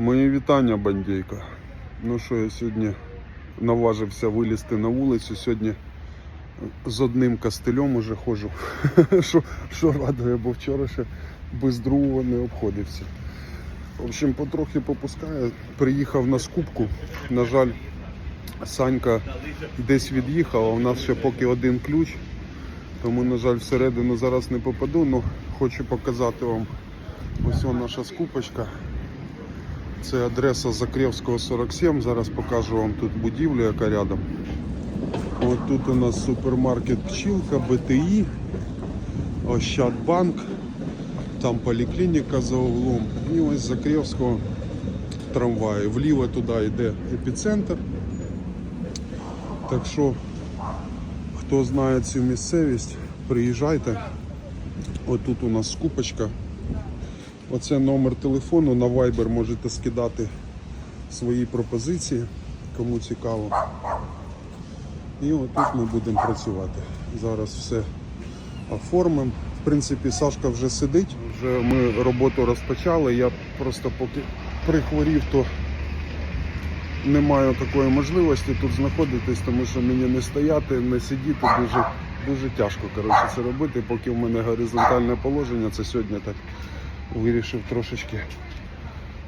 Мої вітання, бандейка. Ну що, я сьогодні наважився вилізти на вулицю. Сьогодні з одним кастелем уже ходжу. що, що радує, бо вчора ще без другого не обходився. В общем, потрохи попускаю. Приїхав на скупку. На жаль, Санька десь від'їхав, а у нас ще поки один ключ. Тому, на жаль, всередину зараз не попаду, але хочу показати вам ось наша скупочка. Це адреса Закревського 47. Зараз покажу вам тут будівлю, яка рядом. От тут у нас супермаркет Пчілка, БТІ, Ощадбанк, там поліклініка за углом. І ось Закревського трамваї. Вліво туди йде епіцентр. Так що, хто знає цю місцевість, приїжджайте. Отут у нас скупочка. Оце номер телефону. На Viber можете скидати свої пропозиції, кому цікаво. І отут ми будемо працювати. Зараз все оформимо. В принципі, Сашка вже сидить, вже ми роботу розпочали. Я просто поки прихворів, то не маю такої можливості тут знаходитись, тому що мені не стояти, не сидіти дуже, дуже тяжко коротше, це робити, поки в мене горизонтальне положення. Це сьогодні так вирішив трошечки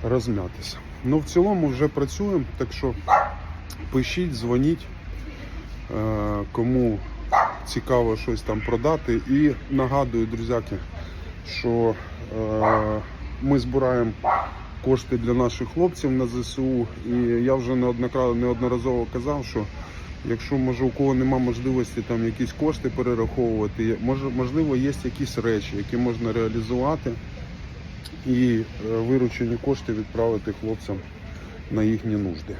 розм'ятися. Ну, в цілому вже працюємо, так що пишіть, дзвоніть, е, кому цікаво щось там продати. І нагадую, друзяки, що е, ми збираємо кошти для наших хлопців на ЗСУ. І я вже неодноразово казав, що якщо може у кого нема можливості там якісь кошти перераховувати, можливо, є якісь речі, які можна реалізувати і е, виручені кошти відправити хлопцям на їхні нужди.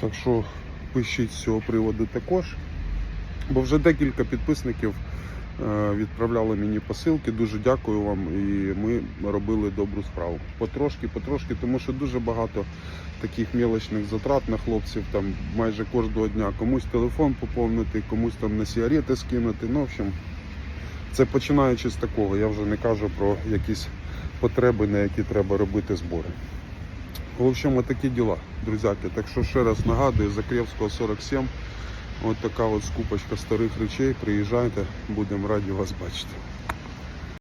Так що пишіть з цього приводу також. Бо вже декілька підписників е, відправляли мені посилки. Дуже дякую вам. І ми робили добру справу. Потрошки, потрошки, тому що дуже багато таких мілочних затрат на хлопців там майже кожного дня. Комусь телефон поповнити, комусь там на сігарети скинути. Ну, в общем, це починаючи з такого. Я вже не кажу про якісь потреби, на які треба робити збори. В общем, такі діла, друзяки. Так що ще раз нагадую, Закревського 47. От така от скупочка старих речей. Приїжджайте, будемо раді вас бачити.